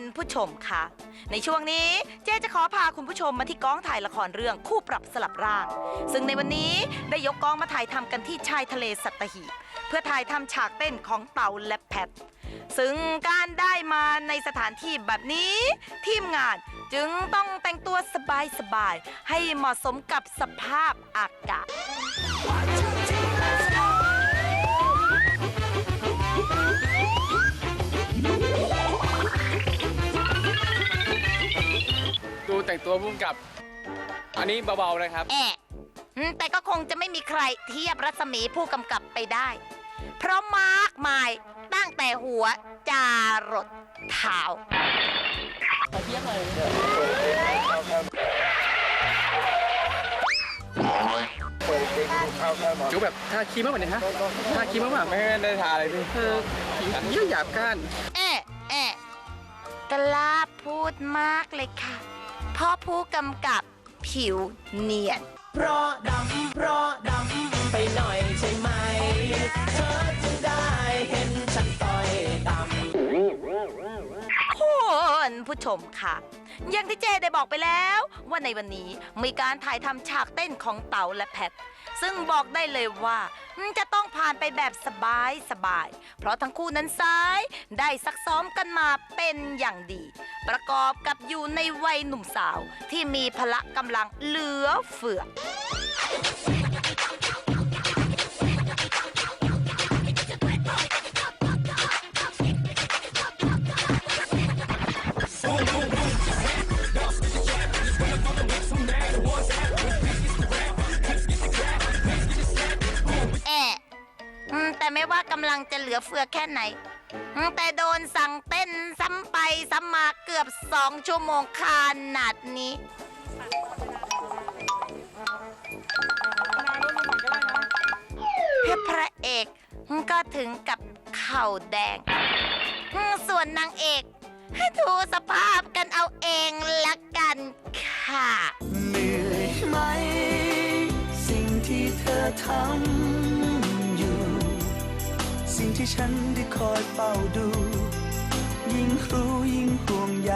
ณผู้ชมคะในช่วงนี้เจ๊จะขอพาคุณผู้ชมมาที่กองถ่ายละครเรื่องคู่ปรับสลับร่าง ซึ่งในวันนี้ได้ยกกองมาถ่ายทำกันที่ชายทะเลสัตหีบเพื่อถ่ายทำฉากเต้นของเต่าและแพทซึ่งการได้มาในสถานที่แบบนี้ ทีมงานจึงต้องแต่งตัวสบายๆให้เหมาะสมกับสภาพอากาศ แต่งตัวพุ่มกับ อันนี้เบาๆนะครับ แอะอืมแต่ก็คงจะไม่มีใครเทียบรัศมีผู้กำกับไปได้ เพราะมากมายตั้งแต่หัวจารดเท้า จูแบบทาครีมมากกว่านี้ฮะทาครีมมากกว่าไม่ได้ทาอะไรพี่เออเยี่ยหยาบก้านแอะแอะกล้าพูดมากเลยค่ะเพ่อผู้กำกับผิวเนียน เพราะดำเพราะ ผู้ชมค่ะ อย่างที่เจได้บอกไปแล้วว่าในวันนี้มีการถ่ายทำฉากเต้นของเต๋าและแพท ซึ่งบอกได้เลยว่าจะต้องผ่านไปแบบสบายสบายๆเพราะทั้งคู่นั้นซ้ายได้ซักซ้อมกันมาเป็นอย่างดี ประกอบกับอยู่ในวัยหนุ่มสาวที่มีพละกำลังเหลือเฟือ ไม่ว่ากำลังจะเหลือเฟือแค่ไหน แต่โดนสั่งเต้นซ้ำไปซ้ำมาเกือบสองชั่วโมงขนาดนี้พระเอกก็ถึงกับเข่าแดง ส่วนนางเอกดูสภาพกันเอาเองละกันค่ะเหนื่อยไหม สิ่งที่เธอทำ สิ่งที่ฉันได้คอยเฝ้าดู ยิ่งรู้ยิ่งห่วงใย